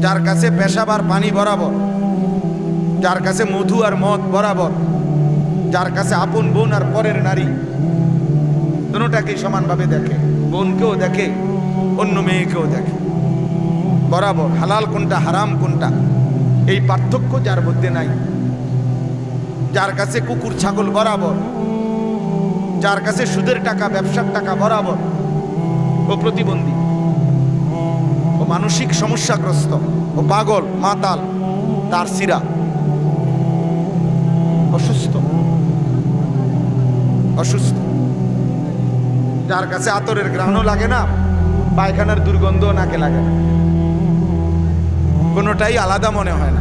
যার কাছে পেশাব আর পানি বরাবর, যার কাছে মধু আর মদ বরাবর, যার কাছে আপন বোন আর পরের নারী, দুটাকেই সমানভাবে দেখে। বোনকেও দেখে, অন্য মেয়েকেও দেখে। বরাবর, হালাল কোনটা, হারাম কোনটা, এই পার্থক্য যার মধ্যে নাই। যার কাছে কুকুর, ছাগল বরাবর, যার কাছে সুদের টাকা, ব্যবসার টাকা বরাবর, ও প্রতিবন্ধী। মানসিক সমস্যাগ্রস্ত ও পাগল, মাতাল, তার সিরা। অসুস্থ। অসুস্থ। যার কাছে আতরের গ্রাহণও লাগে না, পায়খানার দুর্গন্ধ নাকে লাগে না। কোনোটাই আলাদা মনে হয় না।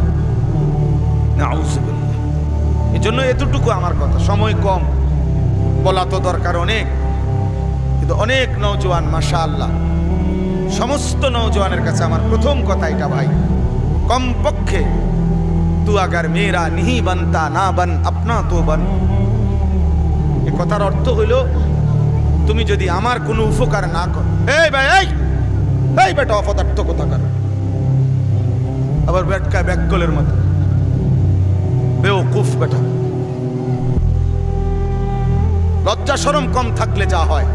এই জন্য এতটুকু আমার কথা। সময় কম। বলা তো দরকার অনেক। কিন্তু অনেক নৌজওয়ান মাশা আল্লাহ সমস্ত নৌজওয়ানের কাছে আমার প্রথম কথা এটা ভাই। কমপক্ষে তু আগার মেয়েরা নিহি বানতা না বান, আপনা তো বান। এ কথার অর্থ হইল, তুমি যদি আমার কোনো উপকার না কর এই ভাই, এই! এই বেটা অপদার্থ কোথাকার? আবার বেটকা ব্যাককলের মতো। বেওকুফ বেটা। লজ্জা সরম কম থাকলে যা হয়।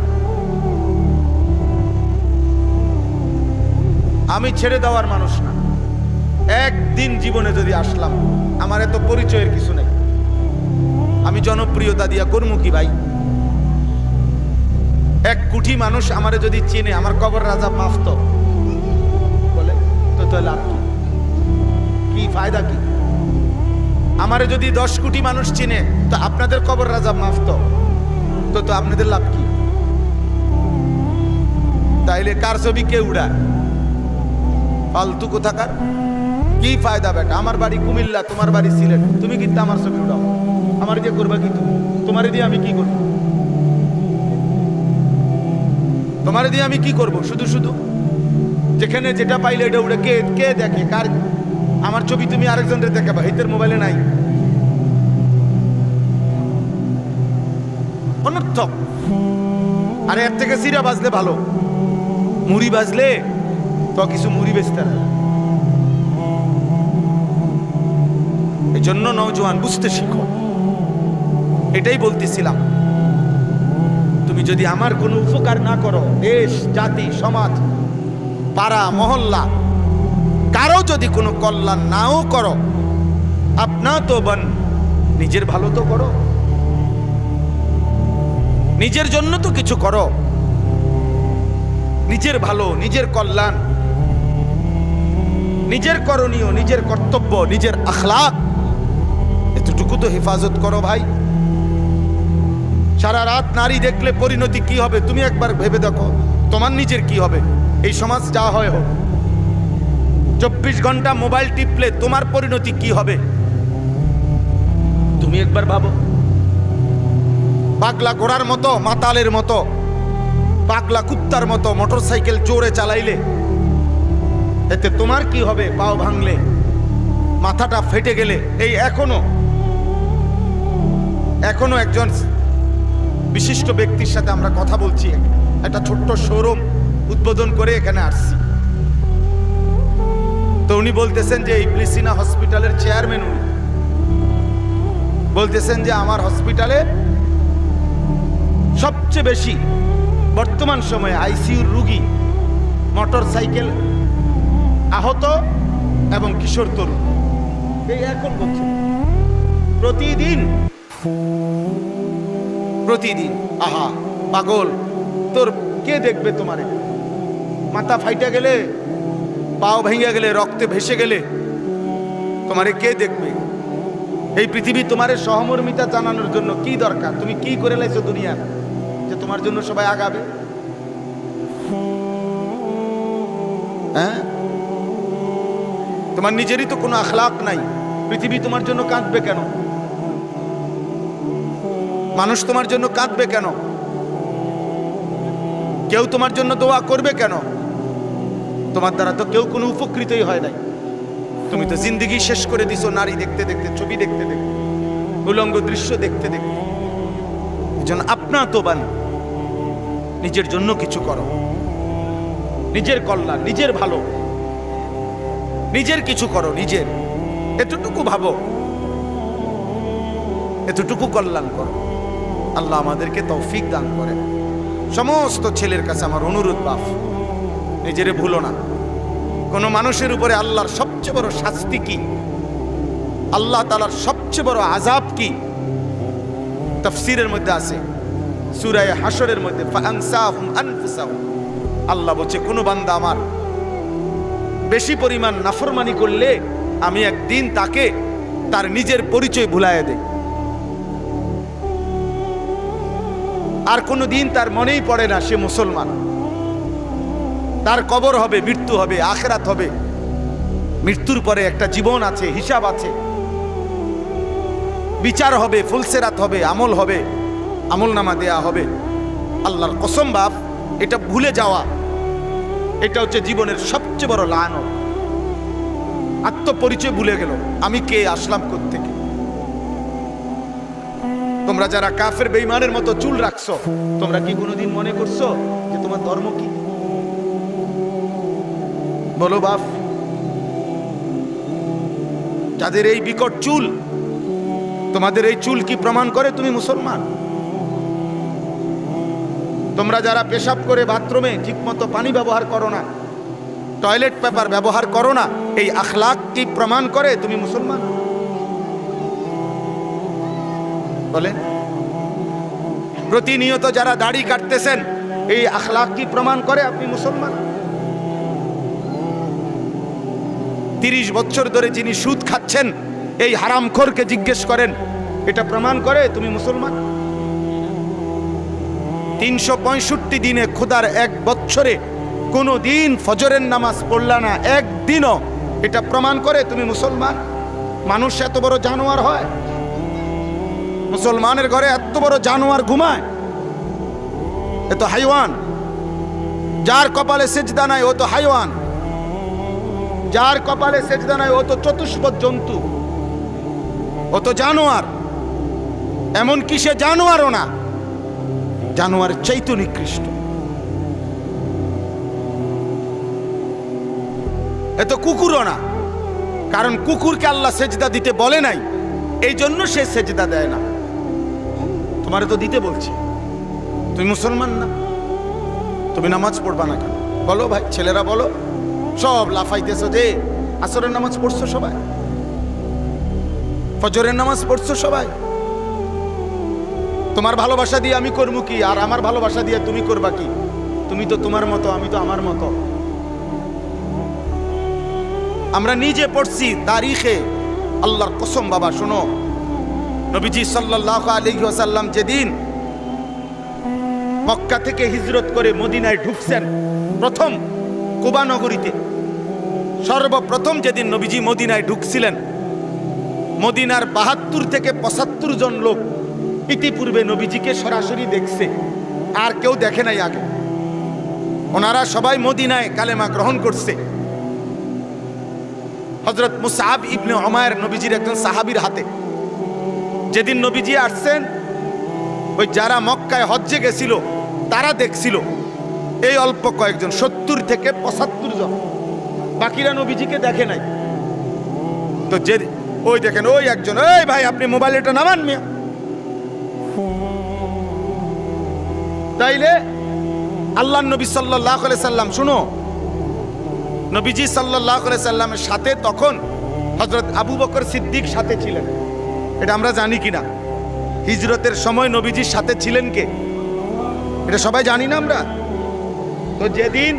আমি ছেড়ে দেওয়ার মানুষ না। একদিন জীবনে যদি আসলাম, আমার এত পরিচয়ের কিছু নেই। আমি জনপ্রিয়তা দিয়া করমু কি ভাই। এক কোটি মানুষ আমারে যদি চেনে, আমার কবর রাজা মাফত বলে, তো তো লাভ কি? ফায়দা কি? আমারে যদি দশ কোটি মানুষ চিনে, তো আপনাদের কবর রাজা মাফত তো। তো আপনাদের লাভ কি? তাইলে কার ছবি কে উড়ায়? ফালতু কোথাকার? কি ফায়দা বেটা? আমার বাড়ি কুমিল্লা, তোমার বাড়ি সিলেট। তুমি কিন্তু আমার ছবি উড়াও। আমার দিয়ে করবা কি তুমি? তোমার দিয়ে আমি কি করব? তোমার দিয়ে আমি কি করব? শুধু শুধু? যেখানে যেটা পাইলে এটা উড়ে কে কে দেখে? কার? আমার ছবি তুমি আরেকজনের দেখাবা। হিতের মোবাইলে নাই। অনর্থক। আরে এর থেকে সিরা বাজলে ভালো। মুড়ি বাজলে তো কিছু মুড়ি বেচতে না। এই জন্য নৌজওয়ান বুঝতে শিখো। এটাই বলতেছিলাম। তুমি যদি আমার কোনো উপকার না করো, দেশ, জাতি, সমাজ, পাড়া, মহল্লা, কারও যদি কোনো কল্যাণ নাও করো আপনা তো বন, নিজের ভালো তো করো। নিজের জন্য তো কিছু করো। নিজের ভালো, নিজের কল্যাণ নিজের করণীয়, নিজের কর্তব্য, নিজের আখলাক এতটুকু তো হেফাজত করো ভাই। সারা রাত নারী দেখলে পরিণতি কি হবে, তুমি একবার ভেবে দেখো, তোমার নিজের কি হবে। এই সমাজ যা হয় হোক। চব্বিশ ঘণ্টা মোবাইল টিপলে তোমার পরিণতি কি হবে? তুমি একবার ভাবো। পাগলা ঘোড়ার মতো, মাতালের মতো, পাগলা কুত্তার মতো মোটর সাইকেল জোরে চালাইলে এতে তোমার কি হবে? পাও ভাঙলে। মাথাটা ফেটে গেলে। এই এখনও এখনও একজন বিশিষ্ট ব্যক্তির সাথে আমরা কথা বলছি। একটা ছোট্ট শোরুম উদ্বোধন করে এখানে আসছি। তো উনি বলতেছেন যে, এই প্লিসিনা হসপিটালের চেয়ারম্যান উনি। বলতেছেন যে, আমার হসপিটালে সবচেয়ে বেশি বর্তমান সময়ে আইসিইউর রুগী মোটর সাইকেল আহত এবং কিশোর তরুণ। এই এখন বলছে প্রতিদিন। প্রতিদিন। আহা, পাগল। তোর কে দেখবে তোমারে? মাথা ফাইটা গেলে, পাও ভেঙে গেলে, রক্তে ভেসে গেলে, তোমারে কে দেখবে? এই পৃথিবী তোমারে সহমর্মিতা জানানোর জন্য কি দরকার? তুমি কি করে লাইছো দুনিয়া? যে তোমার জন্য সবাই আগাবে? হ্যাঁ? তোমার নিজেরই তো কোনো আখলাক নাই। পৃথিবী তোমার জন্য কাঁদবে কেন? মানুষ তোমার জন্য কাঁদবে কেন? কেউ তোমার জন্য দোয়া করবে কেন? তোমার দ্বারা তো কেউ কোনো উপকৃতই হয় নাই। তুমি তো জিন্দগি শেষ করে দিছো নারী দেখতে দেখতে, ছবি দেখতে দেখতে, উলঙ্গ দৃশ্য দেখতে দেখতে। একজন আপনা তো বান নিজের জন্য কিছু করো। নিজের কল্যাণ, নিজের ভালো। নিজের কিছু করো, নিজের। এতটুকু ভাবো। এতটুকু কল্যাণ করো। আল্লাহ আমাদেরকে তৌফিক দান করে সমস্ত ছেলের কাছে আমার অনুরোধ, বাপ। নিজেরে ভুলো না। কোনো মানুষের উপরে আল্লাহর সবচেয়ে বড় শাস্তি কি? আল্লাহ তালার সবচেয়ে বড় আজাব কি? তফসিরের মধ্যে আছে। সুরায় হাসরের মধ্যে আল্লাহ বলছে, কোনো বান্দা আমার বেশি পরিমাণ নাফরমানি করলে আমি একদিন তাকে তার নিজের পরিচয় ভুলাইয়া দেই। আর কোনো দিন তার মনেই পড়ে না সে মুসলমান। তার কবর হবে, মৃত্যু হবে, আখেরাত হবে। মৃত্যুর পরে একটা জীবন আছে, হিসাব আছে। বিচার হবে, ফুলসেরাত হবে, আমল হবে আমল নামা দেয়া হবে। আল্লাহর কসম বাপ, এটা ভুলে যাওয়া, এটা হচ্ছে জীবনের সবচেয়ে বড় লানো আত্মপরিচয় ভুলে গেল, আমি কে, আসলাম থেকে তোমরা যারা কাফের বেইমানের মতো চুল রাখছো, তোমরা কি কোনোদিন মনে করছ যে তোমার ধর্ম কি? বলো বাপ, যাদের এই বিকট চুল, তোমাদের এই চুল কি প্রমাণ করে তুমি মুসলমান? তোমরা যারা পেশাব করে বাথরুমে ঠিকমতো পানি ব্যবহার করো না টয়লেট পেপার ব্যবহার করো না। এই আখলাক কি প্রমাণ করে তুমি মুসলমান? বলেন। প্রতিনিয়ত যারা দাড়ি কাটতেছেন, এই আখলাক কি প্রমাণ করে আপনি মুসলমান? তিরিশ বছর ধরে যিনি সুদ খাচ্ছেন, এই হারামখোরকে জিজ্ঞেস করেন, এটা প্রমাণ করে তুমি মুসলমান? তিনশো পঁয়ষট্টি দিনে খোদার এক বছরে কোনো দিন ফজরের নামাজ পড়লা না, একদিনও। এটা প্রমাণ করে তুমি মুসলমান। মানুষ এত বড় জানোয়ার হয়। মুসলমানের ঘরে এত বড় জানোয়ার ঘুমায়। এ তো হাইওয়ান। যার কপালে সেজদা নাই, ও তো হাইওয়ান। যার কপালে সেজদা নাই, ও তো চতুষ্পদ জন্তু। ও তো জানোয়ার। এমন কি সে জানোয়ারও না। জানোয়ার চাইতো নিকৃষ্ট এ তো কুকুরও না। কারণ কুকুরকে আল্লাহ সেজদা দিতে বলে নাই, এই জন্য সে সেজদা দেয় না। তোমারে তো দিতে বলছি। তুমি মুসলমান না? তুমি নামাজ পড়বা না কেন? বলো ভাই, ছেলেরা বলো। সব লাফাইতেছো যে, আসরের নামাজ পড়ছো সবাই? ফজরের নামাজ পড়ছো সবাই? তোমার ভালোবাসা দিয়ে আমি করব কি? আর আমার ভালোবাসা দিয়ে তুমি করবা কি? তুমি তো তোমার মতো, আমি তো আমার মতো। আমরা নিজে পড়ছি তারিখে। আল্লাহর কসম বাবা, শোনো। নবীজি সাল্লাহ আলী ওয়াসাল্লাম যেদিন মক্কা থেকে হিজরত করে মদিনায় ঢুকছেন, প্রথম কুবা নগরীতে, সর্বপ্রথম যেদিন নবীজি মদিনায় ঢুকছিলেন, মদিনার বাহাত্তর থেকে পঁচাত্তর জন লোক ইতিপূর্বে নবীজিকে সরাসরি দেখছে, আর কেউ দেখে নাই আগে। ওনারা সবাই মদিনায় কালেমা গ্রহণ করছে। হজরত মুসাহাব ইবনে অমায়ের নবীজির একজন সাহাবির হাতে। যেদিন নবীজি আসছেন, ওই যারা মক্কায় হজ্জে গেছিল, তারা দেখছিল এই অল্প কয়েকজন, সত্তর থেকে পঁচাত্তর জন। বাকিরা নবীজিকে দেখে নাই। তো যে, ওই দেখেন, ওই একজন ওই ভাই, আপনি মোবাইলটা নামান মিয়া। তাইলে আল্লাহ নবী সাল্লাহ সাল্লাম, শুনো নবীজি সাল্লাহ সাল্লামের সাথে তখন হজরত আবু বকর সিদ্দিক সাথে ছিলেন। এটা আমরা জানি কিনা? হিজরতের সময় নবীজির সাথে ছিলেন কে? এটা সবাই জানি না আমরা? তো যেদিন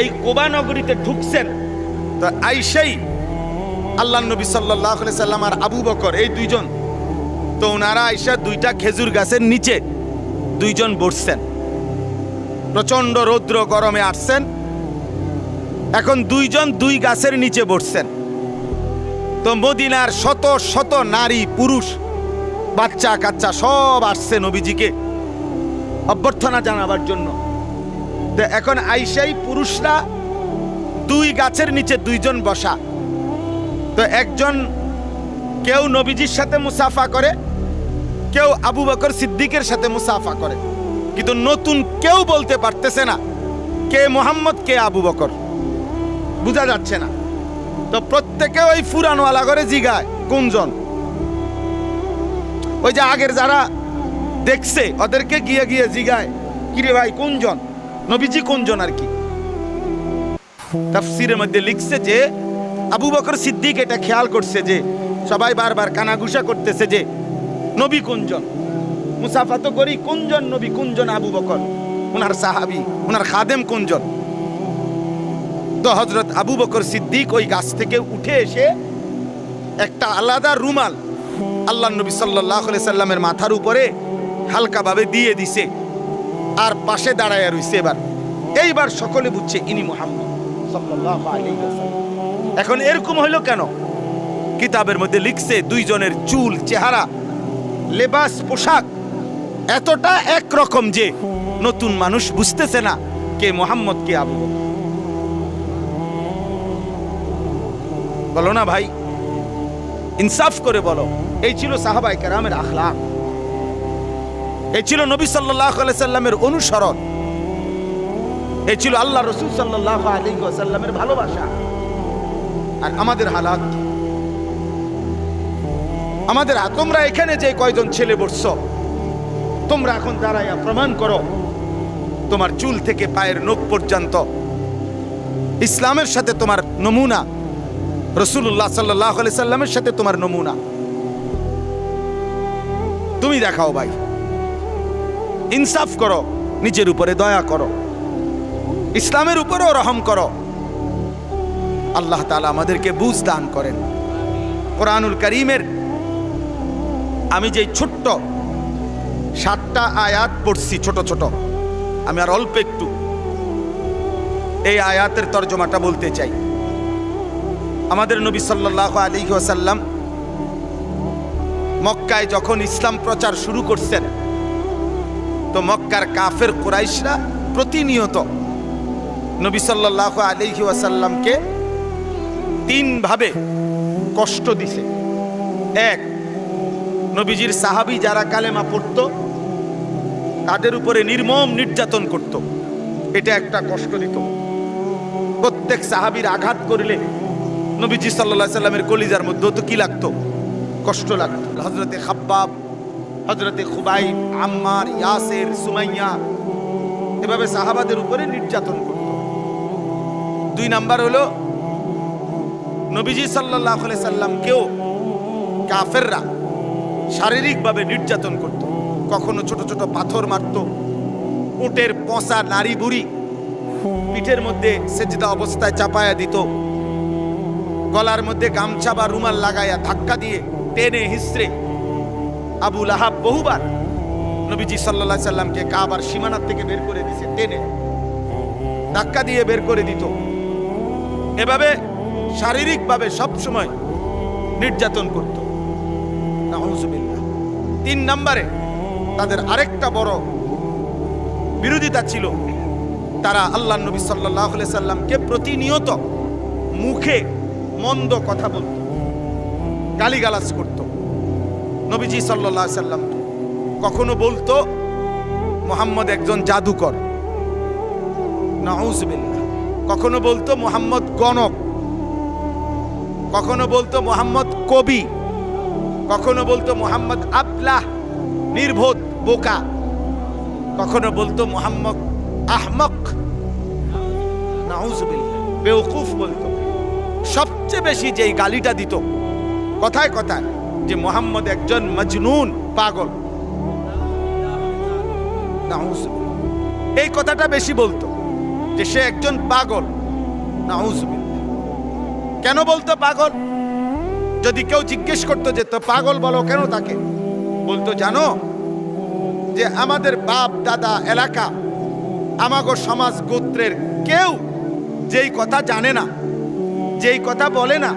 এই কোবা নগরীতে ঢুকছেন, তো আইসাই আল্লাহ নবী সাল্লাহ সাল্লাম আর আবু বকর, এই দুইজন, তো ওনারা আইসা দুইটা খেজুর গাছের নিচে দুইজন বসছেন। প্রচণ্ড রৌদ্র গরমে আসছেন। এখন দুইজন দুই গাছের নিচে বসছেন। তো মদিনার শত শত নারী, পুরুষ, বাচ্চা, কাচ্চা সব আসছে নবীজিকে অভ্যর্থনা জানাবার জন্য। তো এখন আইসাই পুরুষরা দুই গাছের নিচে দুইজন বসা। তো একজন কেউ নবীজির সাথে মুসাফা করে, কেউ আবু বকর সিদ্দিকের সাথে মুসাফা করে। কিন্তু নতুন কেউ বলতে পারতেছে না, কে মোহাম্মদ, কে আবু বকর। বোঝা যাচ্ছে না। তো প্রত্যেকে ওই ফুরানওয়ালা করে জিগায় কোনজন ওই যে আগের যারা দেখছে, ওদেরকে গিয়ে গিয়ে জিগায়। কিরে ভাই কোনজন নবীজি কোনজন আর কি। তাফসিরের মধ্যে লিখছে যে, আবু বকর সিদ্দিক এটা খেয়াল করছে যে, সবাই বারবার কানাঘুষা করতেছে যে, নবী কোনজন মুসাফা তো করি কোনজন নবী কোনজন আবু বকর। ওনার সাহাবি ওনার খাদেম কোনজন হজরত আবু বকর সিদ্দিক ওই গাছ থেকে উঠে এসে একটা আলাদা রুমাল আল্লাহ নবী সাল্লাহ সাল্লামের মাথার উপরে হালকাভাবে দিয়ে দিছে আর পাশে দাঁড়ায় রইছে এবার। এইবার সকলে বুঝছে ইনি মোহাম্মদ। এখন এরকম হইল কেন? কিতাবের মধ্যে লিখছে, দুইজনের চুল, চেহারা, লেবাস, পোশাক এতটা একরকম যে নতুন মানুষ বুঝতেছে না কে মোহাম্মদ, কে আবু বলো না ভাই। ইনসাফ করে বলো। এই ছিল সাহাবাই কেরামের আখলাক। এই ছিল নবী সাল্লাহ সাল্লামের অনুসরণ। এই ছিল আল্লাহ রসুল সাল্লাহ সাল্লামের ভালোবাসা। আর আমাদের হালাত আমাদের তোমরা এখানে যে কয়জন ছেলে বসছ, তোমরা এখন দাঁড়াইয়া প্রমাণ করো, তোমার চুল থেকে পায়ের নখ পর্যন্ত, ইসলামের সাথে তোমার নমুনা রসুল্লাহ সাল্লাহ সাল্লামের সাথে তোমার নমুনা। তুমি দেখাও ভাই। ইনসাফ করো, নিজের উপরে দয়া করো। ইসলামের উপরেও রহম করো। আল্লাহ তাআলা আমাদেরকে বুঝ দান করেন। কোরআনুল করিমের আমি যে ছোট্ট সাতটা আয়াত পড়ছি, ছোট ছোট, আমি আর অল্প একটু। এই আয়াতের তর্জমাটা বলতে চাই। আমাদের নবী সাল্লাহ আলী ওয়াসাল্লাম মক্কায় যখন ইসলাম প্রচার শুরু করছেন, তো মক্কার কাফের কুরাইশরা প্রতিনিয়ত নবী সাল্লাহ আলিহি ওয়াসাল্লামকে তিনভাবে কষ্ট দিছে। এক, নবীজির সাহাবি যারা কালেমা পড়তো, তাদের উপরে নির্মম নির্যাতন করত। এটা একটা কষ্ট দিত। প্রত্যেক সাহাবির আঘাত করলে নবীজি সাল্লাহ সাল্লামের কলিজার মধ্যেও তো কি লাগতো? কষ্ট লাগতো। হজরতে খাব্বাব হজরতে খুবাই আম্মার, ইয়াসের, সুমাইয়া এভাবে সাহাবাদের উপরে নির্যাতন করত। দুই নাম্বার হলো, নবীজি সাল্লাহ সাল্লামকেও কাফেররা শারীরিকভাবে নির্যাতন করত। কখনো ছোট ছোট পাথর মারত, উটের পচা নারী বুড়ি পিঠের মধ্যে সেজদা অবস্থায় চাপায়া দিত। গলার মধ্যে গামছা বা রুমাল লাগাইয়া ধাক্কা দিয়ে টেনে হিসড়ে আবুল আহাব বহুবার নবীজি সাল্লাহ সাল্লামকে কাবার সীমানার থেকে বের করে দিছে, টেনে ধাক্কা দিয়ে বের করে দিত। এভাবে শারীরিকভাবে সব সময় নির্যাতন করত। তিন নম্বরে তাদের আরেকটা বড় বিরোধিতা ছিল, তারা আল্লাহ নবী সাল্লাহ সাল্লামকে প্রতিনিয়ত মুখে মন্দ কথা বলত। গালিগালাজ করত। নবীজি সাল্লাহ সাল্লাম কখনো বলতো, মোহাম্মদ একজন জাদুকর। নাউজবিল্লাহ। কখনো বলতো, মোহাম্মদ গণক। কখনো বলতো, মোহাম্মদ কবি। কখনো বলতো, মোহাম্মদ আবলাহ। নির্বোধ, বোকা। কখনো বলতো, মোহাম্মদ আহমক। নাউজবিল্লাহ। বেওকুফ বলতো। সবচেয়ে বেশি যেই গালিটা দিত। কথায় কথায় যে মোহাম্মদ একজন মজনুন পাগল। এই কথাটা বেশি বলতো যে সে একজন পাগল। কেন বলতো পাগল? যদি কেউ জিজ্ঞেস করতো যে, তো পাগল বলো কেন তাকে? বলতো, জানো যে আমাদের বাপ, দাদা, এলাকা, আমাগো সমাজ গোত্রের কেউ যেই কথা জানে না যেই কথা বলে না,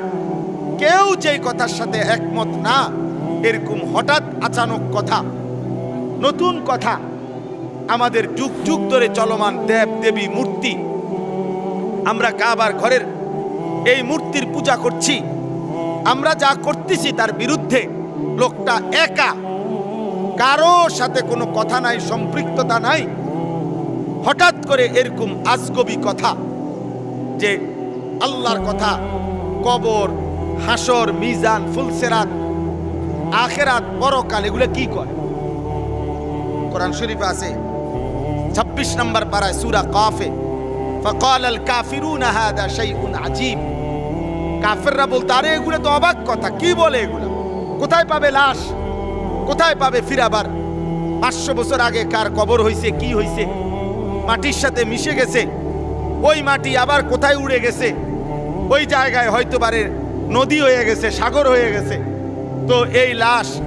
কেউ যেই কথার সাথে একমত না, এরকম হঠাৎ আচানক কথা, নতুন কথা, আমাদের যুগ যুগ ধরে চলমান দেব দেবী মূর্তি, আমরা কাবার ঘরের এই মূর্তির পূজা করছি, আমরা যা করতেছি তার বিরুদ্ধে লোকটা একা কারও সাথে কোনো কথা নাই, সম্পৃক্ততা নাই, হঠাৎ করে এরকম আজগবি কথা যে আল্লাহর কথা। কবর, হাসর, মিজান, ফুলসেরাত, আখেরাত, পরকাল, এগুলো কি কয় কোরআন শরীফে আছে, ছাব্বিশ নম্বর পাড়ায় সুরা কাফে ফকাল আল কাফিরুন হাদা শাইউন আজীব কাফেররা বলতে, আরে, এগুলো তো অবাক কথা, কি বলে এগুলো? কোথায় পাবে লাশ? কোথায় পাবে ফিরাবার? পাঁচশো বছর আগে কার কবর হইছে, কি হইছে? মাটির সাথে মিশে গেছে, ওই মাটি আবার কোথায় উড়ে গেছে? ওই জায়গায় হয়তো বারে নদী হয়ে গেছে, সাগর হয়ে গেছে। তো এই লাশ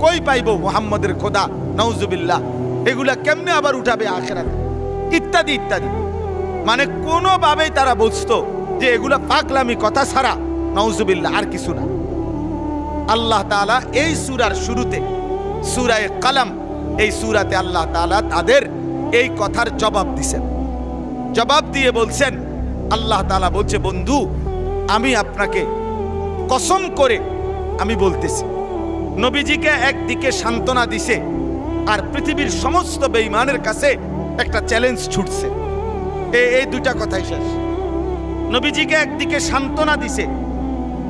কই পাইবো মোহাম্মদের খোদা? নওজুবিল্লাহ এগুলা কেমনে আবার উঠাবে আখেরাতে? ইত্যাদি ইত্যাদি। মানে কোনোভাবেই তারা বুঝতো যে এগুলা পাগলামি কথা ছাড়া নওজুবিল্লাহ আর কিছু না। আল্লাহ তাআলা এই সূরার শুরুতে, সূরায়ে কালাম, এই সুরাতে আল্লাহ তাআলা তাদের এই কথার জবাব দিছেন। জবাব দিয়ে বলছেন আল্লাহ তালা বলছে, বন্ধু, আমি আপনাকে কসম করে আমি বলতেছি, নবীজিকে একদিকে সান্ত্বনা দিছে আর পৃথিবীর সমস্ত বেঈমানের কাছে একটা চ্যালেঞ্জ ছুটছে। এই দুটা কথাই শেষ। নবীজিকে একদিকে সান্ত্বনা দিছে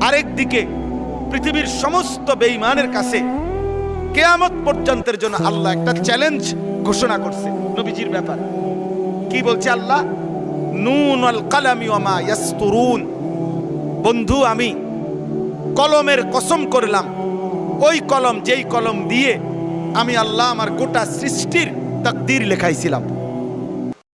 আরেক দিকে পৃথিবীর সমস্ত বেঈমানের কাছে কেয়ামত পর্যন্তের জন্য আল্লাহ একটা চ্যালেঞ্জ ঘোষণা করছে, নবীজির ব্যাপার। কি বলছে আল্লাহ? নুন আল কালামি ওমা ইয়াসতুরুন। বন্ধু, আমি কলমের কসম করলাম। ওই কলম, যেই কলম দিয়ে আমি আল্লাহ আমার গোটা সৃষ্টির তাকদির লেখাইছিলাম।